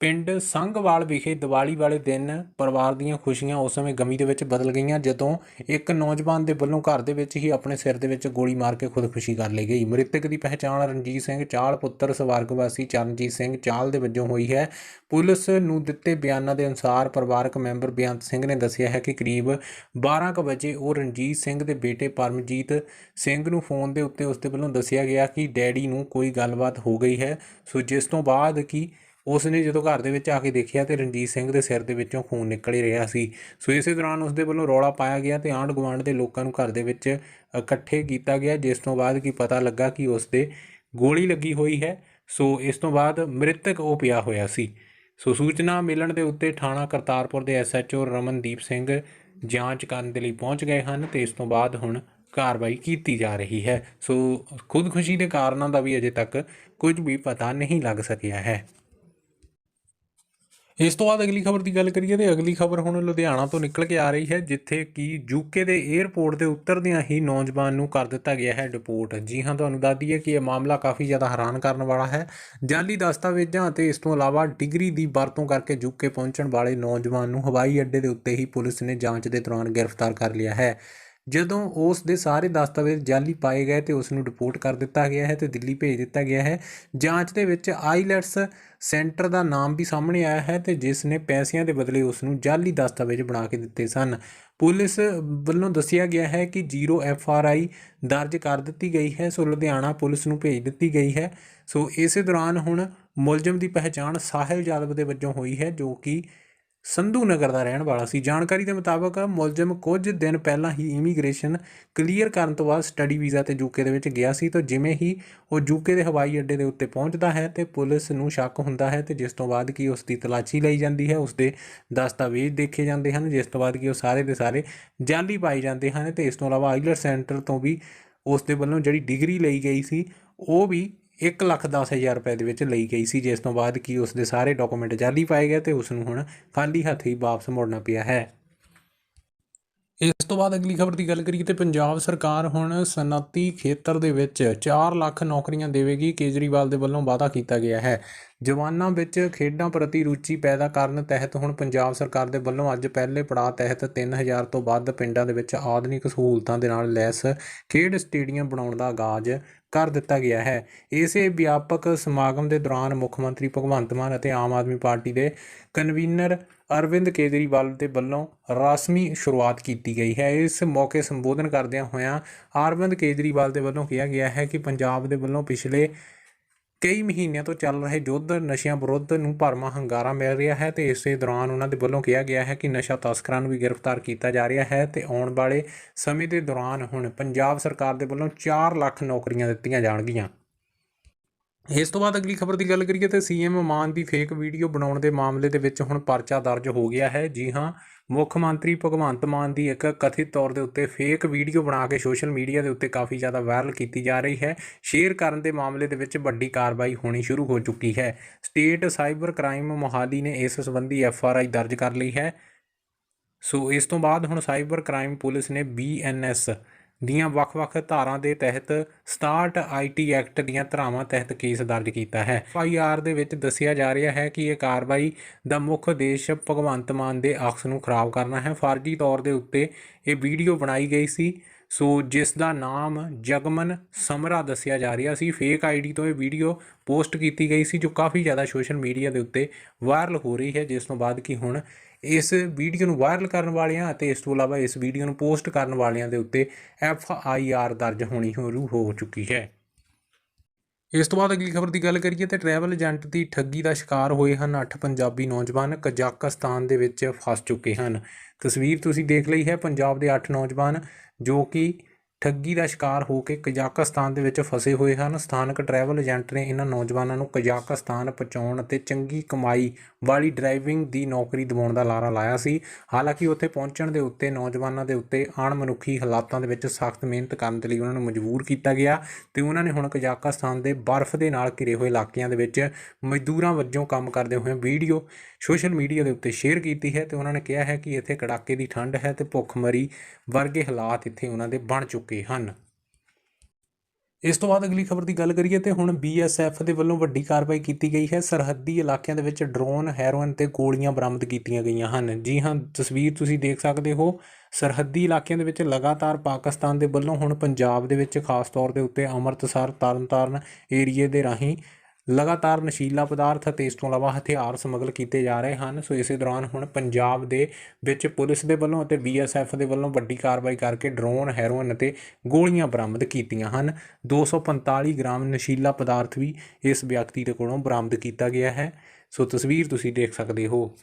ਪਿੰਡ ਸੰਘਵਾਲ ਵਿਖੇ ਦੀਵਾਲੀ ਵਾਲੇ ਦਿਨ ਪਰਿਵਾਰ ਦੀਆਂ ਖੁਸ਼ੀਆਂ ਉਸ ਸਮੇਂ ਗਮੀ ਦੇ ਵਿੱਚ ਬਦਲ ਗਈਆਂ, ਜਦੋਂ ਇੱਕ ਨੌਜਵਾਨ ਦੇ ਵੱਲੋਂ ਘਰ ਦੇ ਵਿੱਚ ਹੀ ਆਪਣੇ ਸਿਰ ਦੇ ਵਿੱਚ ਗੋਲੀ ਮਾਰ ਕੇ ਖੁਦਕੁਸ਼ੀ ਕਰ ਲਈ ਗਈ। ਮ੍ਰਿਤਕ ਦੀ ਪਹਿਚਾਣ ਰਣਜੀਤ ਸਿੰਘ ਚਾਲ, ਪੁੱਤਰ ਸਵਰਗ ਵਾਸੀ ਚਰਨਜੀਤ ਸਿੰਘ ਚਾਲ ਦੇ ਵਜੋਂ ਹੋਈ ਹੈ। ਪੁਲਿਸ ਨੂੰ ਦਿੱਤੇ ਬਿਆਨਾਂ ਦੇ ਅਨੁਸਾਰ ਪਰਿਵਾਰਕ ਮੈਂਬਰ ਬੇਅੰਤ ਸਿੰਘ ਨੇ ਦੱਸਿਆ ਹੈ ਕਿ ਕਰੀਬ 12 ਕੁ ਵਜੇ ਉਹ ਰਣਜੀਤ ਸਿੰਘ ਦੇ ਬੇਟੇ ਪਰਮਜੀਤ ਸਿੰਘ ਨੂੰ ਫੋਨ ਦੇ ਉੱਤੇ ਉਸ ਦੇ ਵੱਲੋਂ ਦੱਸਿਆ ਗਿਆ ਕਿ ਡੈਡੀ ਨੂੰ ਕੋਈ ਗੱਲਬਾਤ ਹੋ ਗਈ ਹੈ। ਸੋ ਜਿਸ ਤੋਂ ਬਾਅਦ ਕਿ ਉਸ ਨੇ ਜਦੋਂ ਘਰ ਦੇ ਵਿੱਚ ਆ ਕੇ ਦੇਖਿਆ ਤੇ ਰਣਜੀਤ ਸਿੰਘ ਦੇ ਸਿਰ ਦੇ ਵਿੱਚੋਂ ਖੂਨ ਨਿਕਲ ਹੀ ਰਿਹਾ ਸੀ। ਸੋ ਇਸੇ ਦੌਰਾਨ ਉਸ ਦੇ ਵੱਲੋਂ ਰੌਲਾ ਪਾਇਆ ਗਿਆ ਤੇ ਆਂਢ ਗੁਆਂਢ ਦੇ ਲੋਕਾਂ ਨੂੰ ਘਰ ਦੇ ਵਿੱਚ ਇਕੱਠੇ ਕੀਤਾ ਗਿਆ, ਜਿਸ ਤੋਂ ਬਾਅਦ ਕੀ ਪਤਾ ਲੱਗਾ ਕਿ ਉਸ ਦੇ ਗੋਲੀ ਲੱਗੀ ਹੋਈ ਹੈ। ਸੋ ਇਸ ਤੋਂ ਬਾਅਦ ਮ੍ਰਿਤਕ ਉਹ ਪਿਆ ਹੋਇਆ ਸੀ। ਸੋ ਸੂਚਨਾ ਮਿਲਣ ਦੇ ਉੱਤੇ ਥਾਣਾ ਕਰਤਾਰਪੁਰ ਦੇ ਐਸਐਚਓ ਰਮਨਦੀਪ ਸਿੰਘ ਜਾਂਚ ਕਰਨ ਦੇ ਲਈ ਪਹੁੰਚ ਗਏ ਹਨ ਤੇ ਇਸ ਤੋਂ ਬਾਅਦ ਹੁਣ ਕਾਰਵਾਈ ਕੀਤੀ ਜਾ ਰਹੀ ਹੈ। ਸੋ ਖੁਦਕੁਸ਼ੀ ਦੇ ਕਾਰਨਾਂ ਦਾ ਵੀ ਅਜੇ ਤੱਕ ਕੁਝ ਵੀ ਪਤਾ ਨਹੀਂ ਲੱਗ ਸਕਿਆ ਹੈ। ਇਸ ਤੋਂ ਬਾਅਦ ਅਗਲੀ ਖਬਰ ਦੀ ਗੱਲ ਕਰੀਏ ਤੇ ਅਗਲੀ ਖਬਰ ਹੁਣ ਲੁਧਿਆਣਾ ਤੋਂ ਨਿਕਲ ਕੇ ਆ ਰਹੀ ਹੈ, ਜਿੱਥੇ ਕਿ ਯੂਕੇ ਦੇ 에ਅਰਪੋਰਟ ਦੇ ਉਤਰਦਿਆਂ ਹੀ ਨੌਜਵਾਨ ਨੂੰ ਕਰ ਦਿੱਤਾ ਗਿਆ ਹੈ ਡਿਪੋਰਟ। ਜੀ ਹਾਂ, ਤੁਹਾਨੂੰ ਦੱਸ ਦਈਏ ਕਿ ਇਹ ਮਾਮਲਾ ਕਾਫੀ ਜ਼ਿਆਦਾ ਹੈਰਾਨ ਕਰਨ ਵਾਲਾ ਹੈ। ਜਾਲੀ ਦਸਤਾਵੇਜ਼ਾਂ ਅਤੇ ਇਸ ਤੋਂ ਇਲਾਵਾ ਡਿਗਰੀ ਦੀ ਵਰਤੋਂ ਕਰਕੇ ਯੂਕੇ ਪਹੁੰਚਣ ਵਾਲੇ ਨੌਜਵਾਨ ਨੂੰ ਹਵਾਈ ਅੱਡੇ ਦੇ ਉੱਤੇ ਹੀ ਪੁਲਿਸ ਨੇ ਜਾਂਚ ਦੇ ਦੌਰਾਨ ਗ੍ਰਿਫਤਾਰ ਕਰ ਲਿਆ ਹੈ। ਜਦੋਂ ਉਸ ਦੇ ਸਾਰੇ ਦਸਤਾਵੇਜ਼ ਜਾਲੀ ਪਾਏ ਗਏ ਤੇ ਉਸ ਨੂੰ ਡਿਪੋਰਟ ਕਰ ਦਿੱਤਾ ਗਿਆ ਹੈ ਤੇ ਦਿੱਲੀ ਭੇਜ ਦਿੱਤਾ ਗਿਆ ਹੈ, ਜਾਂਚ ਦੇ ਵਿੱਚ ਆਈਲੈਟਸ ਸੈਂਟਰ ਦਾ ਨਾਮ ਵੀ ਸਾਹਮਣੇ ਆਇਆ ਹੈ ਤੇ ਜਿਸ ਨੇ ਪੈਸਿਆਂ ਦੇ ਬਦਲੇ ਉਸ ਨੂੰ ਜਾਲੀ ਦਸਤਾਵੇਜ਼ ਬਣਾ ਕੇ ਦਿੱਤੇ ਸਨ। ਪੁਲਿਸ ਵੱਲੋਂ ਦੱਸਿਆ ਗਿਆ ਹੈ ਕਿ ਜ਼ੀਰੋ ਐਫ ਆਰ ਆਈ ਦਰਜ ਕਰ ਦਿੱਤੀ ਗਈ ਹੈ, ਸੋ ਲੁਧਿਆਣਾ ਪੁਲਿਸ ਨੂੰ ਭੇਜ ਦਿੱਤੀ ਗਈ ਹੈ। ਸੋ ਇਸੇ ਦੌਰਾਨ ਹੁਣ ਮੁਲਜ਼ਮ ਦੀ ਪਹਿਚਾਣ ਸਾਹਿਲ ਯਾਦਵ ਦੇ ਵਜੋਂ ਹੋਈ ਹੈ, ਜੋ ਕਿ ਸੰਧੂ ਨਗਰ ਦਾ ਰਹਿਣ ਵਾਲਾ ਸੀ। ਜਾਣਕਾਰੀ ਦੇ ਮੁਤਾਬਕ ਮੁਲਜ਼ਮ ਕੁਝ ਦਿਨ ਪਹਿਲਾਂ ਹੀ ਇਮੀਗ੍ਰੇਸ਼ਨ ਕਲੀਅਰ ਕਰਨ ਤੋਂ ਬਾਅਦ ਸਟੱਡੀ ਵੀਜ਼ਾ ਤੇ ਯੂਕੇ ਦੇ ਵਿੱਚ ਗਿਆ ਸੀ। ਤਾਂ ਜਿਵੇਂ ਹੀ ਉਹ ਯੂਕੇ ਦੇ ਹਵਾਈ ਅੱਡੇ ਦੇ ਉੱਤੇ ਪਹੁੰਚਦਾ ਹੈ ਤੇ ਪੁਲਿਸ ਨੂੰ ਸ਼ੱਕ ਹੁੰਦਾ ਹੈ ਤੇ ਜਿਸ ਤੋਂ ਬਾਅਦ ਕੀ ਉਸ ਦੀ ਤਲਾਸ਼ੀ ਲਈ ਜਾਂਦੀ ਹੈ, ਉਸ ਦੇ ਦਸਤਾਵੇਜ਼ ਦੇਖੇ ਜਾਂਦੇ ਹਨ, ਜਿਸ ਤੋਂ ਬਾਅਦ ਕੀ ਉਹ ਸਾਰੇ ਦੇ ਸਾਰੇ ਜਾਲੀ ਪਾਏ ਜਾਂਦੇ ਹਨ ਤੇ ਇਸ ਤੋਂ ਇਲਾਵਾ ਆਈਲਰ ਸੈਂਟਰ ਤੋਂ ਵੀ ਉਸ ਦੇ ਵੱਲੋਂ ਜਿਹੜੀ ਡਿਗਰੀ ਲਈ ਗਈ ਸੀ, ਉਹ ਵੀ 1 ਲੱਖ ਦਸ ਹਜ਼ਾਰ ਰੁਪਏ ਦੇ ਵਿੱਚ ਲਈ ਗਈ ਸੀ। ਜਿਸ ਤੋਂ ਬਾਅਦ ਕਿ ਉਸ ਦੇ ਸਾਰੇ ਡਾਕੂਮੈਂਟ ਜਾਲੀ ਪਾਏ ਗਏ ਤੇ ਉਸ ਨੂੰ ਹੁਣ ਖਾਲੀ ਹੱਥ ਹੀ ਵਾਪਸ ਮੁੜਨਾ ਪਿਆ ਹੈ। ਇਸ ਤੋਂ ਬਾਅਦ ਅਗਲੀ ਖਬਰ ਦੀ ਗੱਲ ਕਰੀਏ ਤੇ ਪੰਜਾਬ ਸਰਕਾਰ ਹੁਣ ਸਨਅਤੀ ਖੇਤਰ ਦੇ ਵਿੱਚ 4 ਲੱਖ ਨੌਕਰੀਆਂ ਦੇਵੇਗੀ, ਕੇਜਰੀਵਾਲ ਦੇ ਵੱਲੋਂ ਵਾਅਦਾ ਕੀਤਾ ਗਿਆ ਹੈ। ਜਵਾਨਾਂ ਵਿੱਚ ਖੇਡਾਂ ਪ੍ਰਤੀ ਰੁਚੀ ਪੈਦਾ ਕਰਨ ਤਹਿਤ ਹੁਣ ਪੰਜਾਬ ਸਰਕਾਰ ਦੇ ਵੱਲੋਂ ਅੱਜ ਪਹਿਲੇ ਪੜਾਅ ਤਹਿਤ 3000 ਤੋਂ ਵੱਧ ਪਿੰਡਾਂ ਦੇ ਵਿੱਚ ਆਧੁਨਿਕ ਸਹੂਲਤਾਂ ਦੇ ਨਾਲ ਲੈਸ ਖੇਡ ਸਟੇਡੀਅਮ ਬਣਾਉਣ ਦਾ ਆਗਾਜ਼ ਕਰ ਦਿੱਤਾ ਗਿਆ ਹੈ। ਇਸੇ ਵਿਆਪਕ ਸਮਾਗਮ ਦੇ ਦੌਰਾਨ ਮੁੱਖ ਮੰਤਰੀ ਭਗਵੰਤ ਮਾਨ ਅਤੇ ਆਮ ਆਦਮੀ ਪਾਰਟੀ ਦੇ ਕਨਵੀਨਰ ਅਰਵਿੰਦ ਕੇਜਰੀਵਾਲ ਦੇ ਵੱਲੋਂ ਰਸਮੀ ਸ਼ੁਰੂਆਤ ਕੀਤੀ ਗਈ ਹੈ। ਇਸ ਮੌਕੇ ਸੰਬੋਧਨ ਕਰਦਿਆਂ ਹੋਇਆਂ ਅਰਵਿੰਦ ਕੇਜਰੀਵਾਲ ਦੇ ਵੱਲੋਂ ਕਿਹਾ ਗਿਆ ਹੈ ਕਿ ਪੰਜਾਬ ਦੇ ਵੱਲੋਂ ਪਿਛਲੇ ਕਈ ਮਹੀਨਿਆਂ ਤੋਂ ਚੱਲ ਰਹੇ ਯੁੱਧ ਨਸ਼ਿਆਂ ਵਿਰੁੱਧ ਨੂੰ ਭਰਮਾ ਹੰਗਾਰਾ ਮਿਲ ਰਿਹਾ ਹੈ ਤੇ ਇਸੇ ਦੌਰਾਨ ਉਹਨਾਂ ਦੇ ਵੱਲੋਂ ਕਿਹਾ ਗਿਆ ਹੈ ਕਿ ਨਸ਼ਾ ਤਸਕਰਾਂ ਨੂੰ ਵੀ ਗ੍ਰਿਫਤਾਰ ਕੀਤਾ ਜਾ ਰਿਹਾ ਹੈ ਤੇ ਆਉਣ ਵਾਲੇ ਸਮੇਂ ਦੇ ਦੌਰਾਨ ਹੁਣ ਪੰਜਾਬ ਸਰਕਾਰ ਦੇ ਵੱਲੋਂ 4 ਲੱਖ ਨੌਕਰੀਆਂ ਦਿੱਤੀਆਂ ਜਾਣਗੀਆਂ। ਇਸ ਤੋਂ ਬਾਅਦ ਅਗਲੀ ਖਬਰ ਦੀ ਗੱਲ ਕਰੀਏ ਤੇ ਸੀਐਮ ਮਾਨ ਦੀ ਫੇਕ ਵੀਡੀਓ ਬਣਾਉਣ ਦੇ ਮਾਮਲੇ ਦੇ ਵਿੱਚ ਹੁਣ ਪਰਚਾ ਦਰਜ ਹੋ ਗਿਆ ਹੈ। ਜੀ ਹਾਂ, ਮੁੱਖ ਮੰਤਰੀ ਭਗਵੰਤ ਮਾਨ ਦੀ ਇੱਕ ਕਥਿਤ ਤੌਰ ਦੇ ਉੱਤੇ ਫੇਕ ਵੀਡੀਓ ਬਣਾ ਕੇ ਸੋਸ਼ਲ ਮੀਡੀਆ ਦੇ ਉੱਤੇ ਕਾਫੀ ਜ਼ਿਆਦਾ ਵਾਇਰਲ ਕੀਤੀ ਜਾ ਰਹੀ ਹੈ। ਸ਼ੇਅਰ ਕਰਨ ਦੇ ਮਾਮਲੇ ਦੇ ਵਿੱਚ ਵੱਡੀ ਕਾਰਵਾਈ ਹੋਣੀ ਸ਼ੁਰੂ ਹੋ ਚੁੱਕੀ ਹੈ। ਸਟੇਟ ਸਾਈਬਰ ਕ੍ਰਾਈਮ ਮੋਹਾਲੀ ਨੇ ਇਸ ਸੰਬੰਧੀ ਐਫ ਆਰ ਆਈ ਦਰਜ ਕਰ ਲਈ ਹੈ। ਸੋ ਇਸ ਤੋਂ ਬਾਅਦ ਹੁਣ ਸਾਈਬਰ ਕ੍ਰਾਈਮ ਪੁਲਿਸ ਨੇ ਬੀਐਨਐਸ ਦੀਆਂ ਵੱਖ-ਵੱਖ ਧਾਰਾਂ ਦੇ ਤਹਿਤ 67 ਆਈਟੀ ਐਕਟ ਦੀਆਂ ਧਾਰਾਵਾਂ ਤਹਿਤ ਕੇਸ ਦਰਜ ਕੀਤਾ ਹੈ। ਐਫਆਈਆਰ ਦੇ ਵਿੱਚ ਦੱਸਿਆ ਜਾ ਰਿਹਾ ਹੈ ਕਿ ਇਹ ਕਾਰਵਾਈ ਦਾ ਮੁੱਖ ਉਦੇਸ਼ ਭਗਵੰਤ ਮਾਨ ਦੇ ਅਕਸ ਨੂੰ ਖਰਾਬ ਕਰਨਾ ਹੈ। ਫਰਜ਼ੀ ਤੌਰ ਦੇ ਉੱਤੇ ਇਹ ਵੀਡੀਓ ਬਣਾਈ ਗਈ ਸੀ, ਸੋ ਜਿਸ ਦਾ ਨਾਮ ਜਗਮਨ ਸਮਰਾ ਦੱਸਿਆ ਜਾ ਰਿਹਾ ਸੀ। ਫੇਕ ਆਈਡੀ ਤੋਂ ਇਹ ਵੀਡੀਓ ਪੋਸਟ ਕੀਤੀ ਗਈ ਸੀ, ਜੋ ਕਾਫੀ ਜ਼ਿਆਦਾ ਸੋਸ਼ਲ ਮੀਡੀਆ ਦੇ ਉੱਤੇ ਵਾਇਰਲ ਹੋ ਰਹੀ ਹੈ, ਜਿਸ ਤੋਂ ਬਾਅਦ ਕਿ ਹੁਣ ਇਸ ਵੀਡੀਓ ਨੂੰ ਵਾਇਰਲ ਕਰਨ ਵਾਲਿਆਂ ਅਤੇ ਇਸ ਤੋਂ ਇਲਾਵਾ ਇਸ ਵੀਡੀਓ ਨੂੰ ਪੋਸਟ ਕਰਨ ਵਾਲਿਆਂ ਦੇ ਉੱਤੇ ਐਫ ਆਈ ਆਰ ਦਰਜ ਹੋਣੀ ਸ਼ੁਰੂ ਹੋ ਚੁੱਕੀ ਹੈ। ਇਸ ਤੋਂ ਬਾਅਦ ਅਗਲੀ ਖਬਰ ਦੀ ਗੱਲ ਕਰੀਏ ਤੇ ਟਰੈਵਲ ਏਜੰਟ ਦੀ ਠੱਗੀ ਦਾ ਸ਼ਿਕਾਰ ਹੋਏ ਹਨ। 8 ਪੰਜਾਬੀ ਨੌਜਵਾਨ ਕਜ਼ਾਕਿਸਤਾਨ ਦੇ ਵਿੱਚ ਫਸ ਚੁੱਕੇ ਹਨ। ਤਸਵੀਰ ਤੁਸੀਂ ਦੇਖ ਲਈ ਹੈ। ਪੰਜਾਬ ਦੇ 8 ਨੌਜਵਾਨ ਜੋ ਕਿ ਠੱਗੀ ਦਾ ਸ਼ਿਕਾਰ ਹੋ ਕੇ ਕਜ਼ਾਕਿਸਤਾਨ ਦੇ ਵਿੱਚ ਫਸੇ ਹੋਏ ਹਨ। ਸਥਾਨਕ ਟਰੈਵਲ ਏਜੰਟ ਨੇ ਇਹਨਾਂ ਨੌਜਵਾਨਾਂ ਨੂੰ ਕਜ਼ਾਕਿਸਤਾਨ ਪਹੁੰਚਾਉਣ ਅਤੇ ਚੰਗੀ ਕਮਾਈ ਵਾਲੀ ਡਰਾਈਵਿੰਗ ਦੀ ਨੌਕਰੀ ਦਿਵਾਉਣ ਦਾ ਲਾਰਾ ਲਾਇਆ ਸੀ। ਹਾਲਾਂਕਿ ਉੱਥੇ ਪਹੁੰਚਣ ਦੇ ਉੱਤੇ ਨੌਜਵਾਨਾਂ ਦੇ ਉੱਤੇ ਅਣਮਨੁੱਖੀ ਹਾਲਾਤਾਂ ਦੇ ਵਿੱਚ ਸਖਤ ਮਿਹਨਤ ਕਰਨ ਦੇ ਲਈ ਉਹਨਾਂ ਨੂੰ ਮਜਬੂਰ ਕੀਤਾ ਗਿਆ ਤੇ ਉਹਨਾਂ ਨੇ ਹੁਣ ਕਜ਼ਾਕਿਸਤਾਨ ਦੇ ਬਰਫ਼ ਦੇ ਨਾਲ ਘਿਰੇ ਹੋਏ ਇਲਾਕਿਆਂ ਦੇ ਵਿੱਚ ਮਜ਼ਦੂਰਾਂ ਵਜੋਂ ਕੰਮ ਕਰਦੇ ਹੋਏ ਵੀਡੀਓ ਸੋਸ਼ਲ ਮੀਡੀਆ ਦੇ ਉੱਤੇ ਸ਼ੇਅਰ ਕੀਤੀ ਹੈ ਤੇ ਉਹਨਾਂ ਨੇ ਕਿਹਾ ਹੈ ਕਿ ਇੱਥੇ ਕੜਾਕੇ ਦੀ ਠੰਡ ਹੈ ਤੇ ਭੁੱਖਮਰੀ ਵਰਗੇ ਹਾਲਾਤ ਇੱਥੇ ਉਹਨਾਂ ਦੇ ਬਣ ਚੁੱਕੇ ਹਨ। ਇਸ ਤੋਂ ਬਾਅਦ ਅਗਲੀ ਖਬਰ ਦੀ ਗੱਲ ਕਰੀਏ ਤੇ ਹੁਣ ਬੀਐਸਐਫ ਦੇ ਵੱਲੋਂ ਵੱਡੀ ਕਾਰਵਾਈ ਕੀਤੀ ਗਈ ਹੈ। ਸਰਹੱਦੀ ਇਲਾਕਿਆਂ ਦੇ ਵਿੱਚ ਡਰੋਨ, ਹੈਰੋਇਨ ਤੇ ਗੋਲੀਆਂ ਬਰਾਮਦ ਕੀਤੀਆਂ ਗਈਆਂ ਹਨ। ਜੀ ਹਾਂ, ਤਸਵੀਰ ਤੁਸੀਂ ਦੇਖ ਸਕਦੇ ਹੋ। ਸਰਹੱਦੀ ਇਲਾਕਿਆਂ ਦੇ ਵਿੱਚ ਲਗਾਤਾਰ ਪਾਕਿਸਤਾਨ ਦੇ ਵੱਲੋਂ ਹੁਣ ਪੰਜਾਬ ਦੇ ਵਿੱਚ ਖਾਸ ਤੌਰ ਦੇ ਉੱਤੇ ਅੰਮ੍ਰਿਤਸਰ, ਤਰਨਤਾਰਨ ਏਰੀਏ ਦੇ ਰਾਹੀਂ ਲਗਾਤਾਰ ਨਸ਼ੀਲਾ ਪਦਾਰਥ ਅਤੇ ਇਸ ਤੋਂ ਇਲਾਵਾ ਹਥਿਆਰ ਸਮਗਲ ਕੀਤੇ ਜਾ ਰਹੇ ਹਨ। ਸੋ ਇਸੇ ਦੌਰਾਨ ਹੁਣ ਪੰਜਾਬ ਦੇ ਵਿੱਚ ਪੁਲਿਸ ਦੇ ਵੱਲੋਂ ਅਤੇ ਬੀਐਸਐਫ ਦੇ ਵੱਲੋਂ ਵੱਡੀ ਕਾਰਵਾਈ ਕਰਕੇ ਡਰੋਨ, ਹੈਰੋਇਨ ਅਤੇ ਗੋਲੀਆਂ ਬਰਾਮਦ ਕੀਤੀਆਂ ਹਨ। 245 ਗ੍ਰਾਮ ਨਸ਼ੀਲਾ ਪਦਾਰਥ ਵੀ ਇਸ ਵਿਅਕਤੀ ਦੇ ਕੋਲੋਂ ਬਰਾਮਦ ਕੀਤਾ ਗਿਆ ਹੈ। ਸੋ ਤਸਵੀਰ ਤੁਸੀਂ ਦੇਖ ਸਕਦੇ ਹੋ।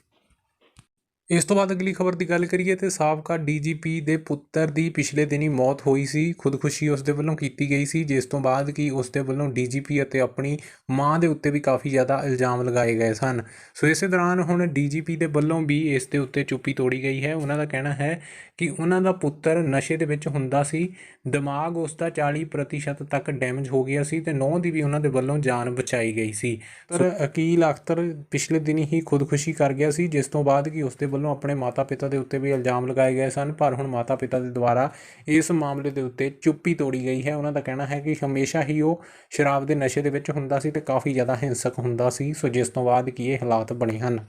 ਇਸ ਤੋਂ ਬਾਅਦ ਅਗਲੀ ਖਬਰ ਦੀ ਗੱਲ ਕਰੀਏ ਤੇ ਸਾਬਕਾ ਡੀਜੀਪੀ ਦੇ ਪੁੱਤਰ ਦੀ ਪਿਛਲੇ ਦਿਨੀ ਮੌਤ ਹੋਈ ਸੀ ਖੁਦਕੁਸ਼ੀ ਉਸ ਦੇ ਵੱਲੋਂ ਕੀਤੀ ਗਈ ਸੀ ਜਿਸ ਤੋਂ ਬਾਅਦ ਕਿ ਉਸ ਦੇ ਵੱਲੋਂ ਡੀਜੀਪੀ ਅਤੇ ਆਪਣੀ ਮਾਂ ਦੇ ਉੱਤੇ ਵੀ ਕਾਫੀ ਜ਼ਿਆਦਾ ਇਲਜ਼ਾਮ ਲਗਾਏ ਗਏ ਸਨ। ਸੋ ਇਸੇ ਦੌਰਾਨ ਹੁਣ ਡੀਜੀਪੀ ਦੇ ਵੱਲੋਂ ਵੀ ਇਸ ਦੇ ਉੱਤੇ ਚੁੱਪੀ ਤੋੜੀ ਗਈ ਹੈ। ਉਹਨਾਂ ਦਾ ਕਹਿਣਾ ਹੈ ਕਿ ਉਹਨਾਂ ਦਾ ਪੁੱਤਰ ਨਸ਼ੇ ਦੇ ਵਿੱਚ ਹੁੰਦਾ ਸੀ। ਦਿਮਾਗ ਉਸ ਦਾ 40% ਤੱਕ ਡੈਮੇਜ ਹੋ ਗਿਆ ਸੀ ਤੇ ਨੌ ਦੀ ਵੀ ਉਹਨਾਂ ਦੇ ਵੱਲੋਂ ਜਾਨ ਬਚਾਈ ਗਈ ਸੀ। ਪਰ ਅਕੀਲ ਅਖਤਰ ਪਿਛਲੇ ਦਿਨੀ ਹੀ ਖੁਦਕੁਸ਼ੀ ਕਰ ਗਿਆ ਸੀ ਜਿਸ ਤੋਂ ਬਾਅਦ ਕਿ ਉਸ ਦੇ ਵੱਲੋਂ ਆਪਣੇ ਮਾਤਾ-ਪਿਤਾ ਦੇ ਉੱਤੇ ਵੀ ਇਲਜ਼ਾਮ ਲਗਾਏ ਗਏ ਸਨ, ਪਰ ਹੁਣ ਮਾਤਾ-ਪਿਤਾ ਦੇ ਦੁਆਰਾ ਇਸ ਮਾਮਲੇ ਦੇ ਉੱਤੇ ਚੁੱਪੀ ਤੋੜੀ ਗਈ ਹੈ। ਉਹਨਾਂ ਦਾ ਕਹਿਣਾ ਹੈ ਕਿ ਹਮੇਸ਼ਾ ਹੀ ਉਹ ਸ਼ਰਾਬ ਦੇ ਨਸ਼ੇ ਦੇ ਵਿੱਚ ਹੁੰਦਾ ਸੀ ਤੇ ਕਾਫੀ ਜ਼ਿਆਦਾ ਹਿੰਸਕ ਹੁੰਦਾ ਸੀ। ਸੋ ਜਿਸ ਤੋਂ ਬਾਅਦ ਕਿ ਇਹ ਹਾਲਾਤ ਬਣੇ ਹਨ?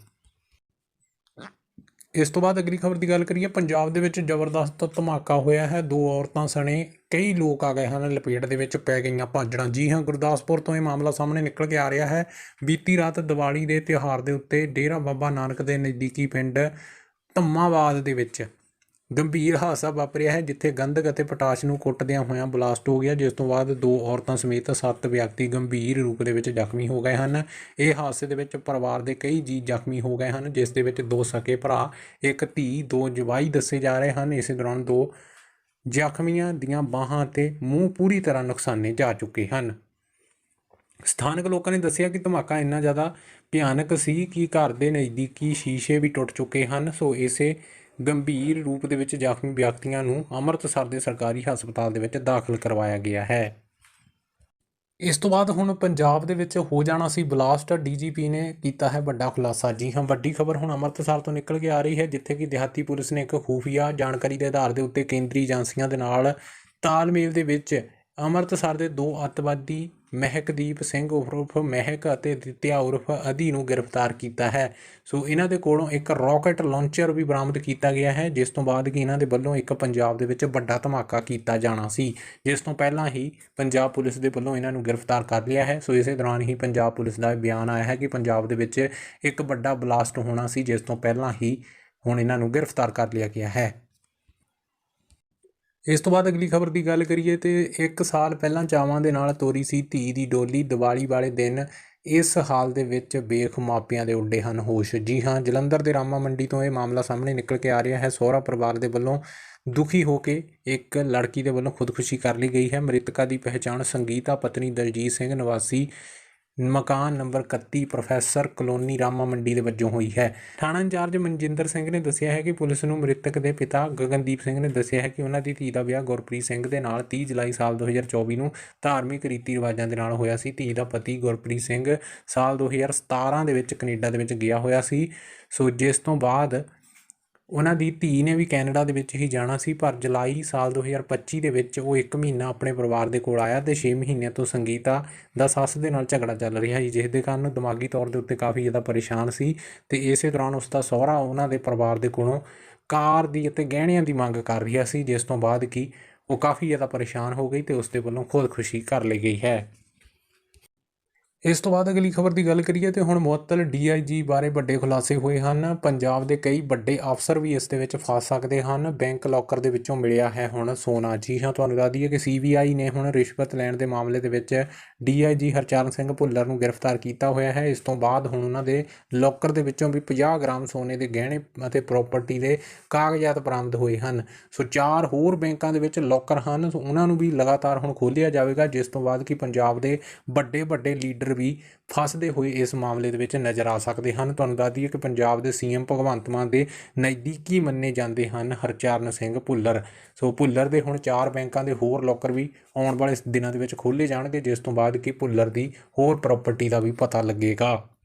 ਇਸ ਤੋਂ ਬਾਅਦ ਅਗਲੀ ਖਬਰ ਦੀ ਗੱਲ ਕਰੀਏ, ਪੰਜਾਬ ਦੇ ਵਿੱਚ ਜ਼ਬਰਦਸਤ ਧਮਾਕਾ ਹੋਇਆ ਹੈ। ਦੋ ਔਰਤਾਂ ਸਣੇ ਕਈ ਲੋਕ ਆ ਗਏ ਹਨ, ਲਪੇਟ ਦੇ ਵਿੱਚ ਪੈ ਗਈਆਂ ਭਾਜੜਾਂ। ਜੀ ਹਾਂ, ਗੁਰਦਾਸਪੁਰ ਤੋਂ ਇਹ ਮਾਮਲਾ ਸਾਹਮਣੇ ਨਿਕਲ ਕੇ ਆ ਰਿਹਾ ਹੈ। ਬੀਤੀ ਰਾਤ ਦੀਵਾਲੀ ਦੇ ਤਿਉਹਾਰ ਦੇ ਉੱਤੇ ਡੇਰਾ ਬਾਬਾ ਨਾਨਕ ਦੇ ਨਜ਼ਦੀਕੀ ਪਿੰਡ ਧੰਮਾਵਾਦ ਦੇ ਵਿੱਚ ਗੰਭੀਰ ਹਾਦਸਾ ਵਾਪਰਿਆ ਹੈ, ਜਿੱਥੇ ਗੰਧਕ ਅਤੇ ਪੋਟਾਸ਼ ਨੂੰ ਕੁੱਟਦਿਆਂ ਹੋਇਆਂ ਬਲਾਸਟ ਹੋ ਗਿਆ, ਜਿਸ ਤੋਂ ਬਾਅਦ ਦੋ ਔਰਤਾਂ ਸਮੇਤ ਸੱਤ ਵਿਅਕਤੀ ਗੰਭੀਰ ਰੂਪ ਦੇ ਵਿੱਚ ਜ਼ਖਮੀ ਹੋ ਗਏ ਹਨ। ਇਹ ਹਾਦਸੇ ਦੇ ਵਿੱਚ ਪਰਿਵਾਰ ਦੇ ਕਈ ਜੀ ਜ਼ਖਮੀ ਹੋ ਗਏ ਹਨ, ਜਿਸ ਦੇ ਵਿੱਚ ਦੋ ਸਕੇ ਭਰਾ, ਇੱਕ ਧੀ, ਦੋ ਜਵਾਈ ਦੱਸੇ ਜਾ ਰਹੇ ਹਨ। ਇਸੇ ਦੌਰਾਨ ਦੋ ਜ਼ਖਮੀਆਂ ਦੀਆਂ ਬਾਹਾਂ ਤੇ ਮੂੰਹ ਪੂਰੀ ਤਰ੍ਹਾਂ ਨੁਕਸਾਨੇ ਜਾ ਚੁੱਕੇ ਹਨ। ਸਥਾਨਕ ਲੋਕਾਂ ਨੇ ਦੱਸਿਆ ਕਿ ਧਮਾਕਾ ਇੰਨਾ ਜ਼ਿਆਦਾ ਭਿਆਨਕ ਸੀ ਕਿ ਘਰ ਦੇ ਨਜ਼ਦੀਕੀ ਸ਼ੀਸ਼ੇ ਵੀ ਟੁੱਟ ਚੁੱਕੇ ਹਨ। ਸੋ ਇਸੇ ਗੰਭੀਰ ਰੂਪ ਦੇ ਵਿੱਚ ਜ਼ਖਮੀ ਵਿਅਕਤੀਆਂ ਨੂੰ ਅੰਮ੍ਰਿਤਸਰ ਦੇ ਸਰਕਾਰੀ ਹਸਪਤਾਲ ਦੇ ਵਿੱਚ ਦਾਖਲ ਕਰਵਾਇਆ ਗਿਆ ਹੈ। ਇਸ ਤੋਂ ਬਾਅਦ ਹੁਣ ਪੰਜਾਬ ਦੇ ਵਿੱਚ ਹੋ ਜਾਣਾ ਸੀ ਬਲਾਸਟ, ਡੀਜੀਪੀ ਨੇ ਕੀਤਾ ਹੈ ਵੱਡਾ ਖੁਲਾਸਾ। ਜੀ ਹਾਂ, ਵੱਡੀ ਖਬਰ ਹੁਣ ਅੰਮ੍ਰਿਤਸਰ ਤੋਂ ਨਿਕਲ ਕੇ ਆ ਰਹੀ ਹੈ, ਜਿੱਥੇ ਕਿ ਦਿਹਾਤੀ ਪੁਲਿਸ ਨੇ ਇੱਕ ਖੂਫੀਆ ਜਾਣਕਾਰੀ ਦੇ ਆਧਾਰ ਦੇ ਉੱਤੇ ਕੇਂਦਰੀ ਏਜੰਸੀਆਂ ਦੇ ਨਾਲ ਤਾਲਮੇਲ ਦੇ ਵਿੱਚ ਅੰਮ੍ਰਿਤਸਰ ਦੇ ਦੋ ਅੱਤਵਾਦੀ ਮਹਿਕਦੀਪ ਸਿੰਘ ਉਰਫ ਮਹਿਕ ਅਤੇ ਦਿੱਤਿਆ ਉਰਫ ਅਦੀ ਨੂੰ ਗ੍ਰਿਫਤਾਰ ਕੀਤਾ ਹੈ। ਸੋ ਇਹਨਾਂ ਦੇ ਕੋਲੋਂ ਇੱਕ ਰਾਕਟ ਲਾਂਚਰ ਵੀ ਬਰਾਮਦ ਕੀਤਾ ਗਿਆ ਹੈ, ਜਿਸ ਤੋਂ ਬਾਅਦ ਕਿ ਇਹਨਾਂ ਦੇ ਵੱਲੋਂ ਇੱਕ ਪੰਜਾਬ ਦੇ ਵਿੱਚ ਵੱਡਾ ਧਮਾਕਾ ਕੀਤਾ ਜਾਣਾ ਸੀ। ਜਿਸ ਤੋਂ ਪਹਿਲਾਂ ਹੀ ਪੰਜਾਬ ਪੁਲਿਸ ਦੇ ਵੱਲੋਂ ਇਹਨਾਂ ਨੂੰ ਗ੍ਰਿਫਤਾਰ ਕਰ ਲਿਆ ਹੈ। ਸੋ ਇਸੇ ਦੌਰਾਨ ਹੀ ਪੰਜਾਬ ਪੁਲਿਸ ਦਾ ਬਿਆਨ ਆਇਆ ਹੈ ਕਿ ਪੰਜਾਬ ਦੇ ਵਿੱਚ ਇੱਕ ਵੱਡਾ ਬਲਾਸਟ ਹੋਣਾ ਸੀ, ਜਿਸ ਤੋਂ ਪਹਿਲਾਂ ਹੀ ਹੁਣ ਇਹਨਾਂ ਨੂੰ ਗ੍ਰਿਫਤਾਰ ਕਰ ਲਿਆ ਗਿਆ ਹੈ। ਇਸ ਤੋਂ ਬਾਅਦ ਅਗਲੀ ਖਬਰ ਦੀ ਗੱਲ ਕਰੀਏ ਤੇ 1 ਸਾਲ ਪਹਿਲਾਂ ਚਾਵਾਂ ਦੇ ਨਾਲ ਤੋਰੀ ਸੀ ਧੀ ਦੀ ਡੋਲੀ। ਦੀਵਾਲੀ ਵਾਲੇ ਦਿਨ ਇਸ ਹਾਲ ਦੇ ਵਿੱਚ ਬੇਖ ਮਾਪਿਆਂ ਦੇ ਉੱਡੇ ਹਨ ਹੋਸ਼। ਜੀ ਹਾਂ, ਜਲੰਧਰ ਦੇ ਰਾਮਾ ਮੰਡੀ ਤੋਂ ਇਹ ਮਾਮਲਾ ਸਾਹਮਣੇ ਨਿਕਲ ਕੇ ਆ ਰਿਹਾ ਹੈ। ਸਹੁਰਾ ਪਰਿਵਾਰ ਦੇ ਵੱਲੋਂ ਦੁਖੀ ਹੋ ਕੇ ਇੱਕ ਲੜਕੀ ਦੇ ਵੱਲੋਂ ਖੁਦਕੁਸ਼ੀ ਕਰ ਲਈ ਗਈ ਹੈ। ਮ੍ਰਿਤਕਾ ਦੀ ਪਹਿਚਾਣ ਸੰਗੀਤਾ ਪਤਨੀ ਦਲਜੀਤ ਸਿੰਘ, ਨਿਵਾਸੀ ਮਕਾਨ number 31 professor colony Rama Mandi ਦੇ ਵਜੋਂ ਹੋਈ ਹੈ। ਥਾਣਾ ਇੰਚਾਰਜ ਮਨਜਿੰਦਰ ਸਿੰਘ ਨੇ ਦੱਸਿਆ ਹੈ ਕਿ ਪੁਲਿਸ ਨੂੰ ਮ੍ਰਿਤਕ ਦੇ ਪਿਤਾ ਗਗਨਦੀਪ ਸਿੰਘ ਨੇ ਦੱਸਿਆ ਹੈ ਕਿ ਉਹਨਾਂ ਦੀ ਧੀ ਦਾ ਵਿਆਹ ਗੁਰਪ੍ਰੀਤ ਸਿੰਘ ਦੇ ਨਾਲ 30 ਜੁਲਾਈ ਸਾਲ 2024 ਨੂੰ ਧਾਰਮਿਕ ਰੀਤੀ ਰਿਵਾਜਾਂ ਦੇ ਨਾਲ ਹੋਇਆ ਸੀ। ਧੀ ਦਾ ਪਤੀ ਗੁਰਪ੍ਰੀਤ ਸਿੰਘ ਸਾਲ 2017 ਦੇ ਵਿੱਚ ਕੈਨੇਡਾ ਦੇ ਵਿੱਚ ਗਿਆ ਹੋਇਆ ਸੀ। ਸੋ ਜਿਸ ਤੋਂ ਬਾਅਦ ਉਹਨਾਂ ਦੀ ਧੀ ਨੇ ਵੀ ਕੈਨੇਡਾ ਦੇ ਵਿੱਚ ਹੀ ਜਾਣਾ ਸੀ, ਪਰ ਜੁਲਾਈ ਸਾਲ 2025 ਦੇ ਵਿੱਚ ਉਹ ਇੱਕ ਮਹੀਨਾ ਆਪਣੇ ਪਰਿਵਾਰ ਦੇ ਕੋਲ ਆਇਆ ਅਤੇ ਛੇ ਮਹੀਨਿਆਂ ਤੋਂ ਸੰਗੀਤਾ ਦਾ ਸੱਸ ਦੇ ਨਾਲ ਝਗੜਾ ਚੱਲ ਰਿਹਾ ਸੀ, ਜਿਸ ਦੇ ਕਾਰਨ ਉਹ ਦਿਮਾਗੀ ਤੌਰ ਦੇ ਉੱਤੇ ਕਾਫੀ ਜ਼ਿਆਦਾ ਪਰੇਸ਼ਾਨ ਸੀ ਤੇ ਇਸੇ ਦੌਰਾਨ ਉਸ ਦਾ ਸਹੁਰਾ ਉਹਨਾਂ ਦੇ ਪਰਿਵਾਰ ਦੇ ਕੋਲੋਂ ਕਾਰ ਦੀ ਅਤੇ ਗਹਿਣਿਆਂ ਦੀ ਮੰਗ ਕਰ ਰਿਹਾ ਸੀ, ਜਿਸ ਤੋਂ ਬਾਅਦ ਕਿ ਉਹ ਕਾਫੀ ਜ਼ਿਆਦਾ ਪਰੇਸ਼ਾਨ ਹੋ ਗਈ ਤੇ ਉਸ ਦੇ ਵੱਲੋਂ ਖੁਦਕੁਸ਼ੀ ਕਰ ਲਈ ਗਈ ਹੈ। ਇਸ ਤੋਂ ਬਾਅਦ ਅਗਲੀ ਖਬਰ ਦੀ ਗੱਲ ਕਰੀਏ ਤੇ ਹੁਣ ਮੁਅੱਤਲ ਡੀਆਈਜੀ ਬਾਰੇ ਵੱਡੇ ਖੁਲਾਸੇ ਹੋਏ ਹਨ। ਪੰਜਾਬ ਦੇ ਕਈ ਵੱਡੇ ਅਫਸਰ ਵੀ ਇਸ ਦੇ ਵਿੱਚ ਫਸ ਸਕਦੇ ਹਨ। ਬੈਂਕ ਲੋਕਰ ਦੇ ਵਿੱਚੋਂ ਮਿਲਿਆ ਹੈ ਹੁਣ ਸੋਨਾ। ਜੀ ਹਾਂ, ਤੁਹਾਨੂੰ ਦੱਸ ਦਈਏ ਕਿ ਸੀਬੀਆਈ ਨੇ ਹੁਣ ਰਿਸ਼ਵਤ ਲੈਣ ਦੇ ਮਾਮਲੇ ਦੇ ਵਿੱਚ ਡੀਆਈਜੀ ਹਰਚਰਨ ਸਿੰਘ ਭੁੱਲਰ ਨੂੰ ਗ੍ਰਿਫਤਾਰ ਕੀਤਾ ਹੋਇਆ ਹੈ। ਇਸ ਤੋਂ ਬਾਅਦ ਹੁਣ ਉਹਨਾਂ ਦੇ ਲੋਕਰ ਦੇ ਵਿੱਚੋਂ ਵੀ 50 ਗ੍ਰਾਮ ਸੋਨੇ ਦੇ ਗਹਿਣੇ ਅਤੇ ਪ੍ਰਾਪਰਟੀ ਦੇ ਕਾਗਜ਼ਾਤ ਬਰਾਮਦ ਹੋਏ ਹਨ। ਸੋ ਚਾਰ ਹੋਰ ਬੈਂਕਾਂ ਦੇ ਵਿੱਚ ਲੋਕਰ ਹਨ। ਸੋ ਉਹਨਾਂ ਨੂੰ ਵੀ ਲਗਾਤਾਰ ਹੁਣ ਖੋਲ੍ਹਿਆ ਜਾਵੇਗਾ, ਜਿਸ ਤੋਂ ਬਾਅਦ ਕਿ ਪੰਜਾਬ ਦੇ ਵੱਡੇ ਵੱਡੇ ਲੀਡਰ ਵੀ ਫਸਦੇ ਹੋਏ ਇਸ ਮਾਮਲੇ ਦੇ ਵਿੱਚ ਨਜ਼ਰ ਆ ਸਕਦੇ ਹਨ। ਤੁਹਾਨੂੰ ਦੱਸ ਦਈਏ ਕਿ ਪੰਜਾਬ ਦੇ ਸੀਐਮ ਭਗਵੰਤ ਮਾਨ ਦੇ ਨਜ਼ਦੀਕੀ ਮੰਨੇ ਜਾਂਦੇ ਹਨ ਹਰਚਰਨ ਸਿੰਘ ਭੁੱਲਰ। ਸੋ ਭੁੱਲਰ ਦੇ ਹੁਣ ਚਾਰ ਬੈਂਕਾਂ ਦੇ ਹੋਰ ਲੋਕਰ ਵੀ ਆਉਣ ਵਾਲੇ ਦਿਨਾਂ ਦੇ ਵਿੱਚ ਖੋਲ੍ਹੇ ਜਾਣਗੇ, ਜਿਸ ਤੋਂ ਬਾਅਦ ਕਿ ਭੁੱਲਰ ਦੀ ਹੋਰ ਪ੍ਰਾਪਰਟੀ ਦਾ ਵੀ ਪਤਾ ਲੱਗੇਗਾ।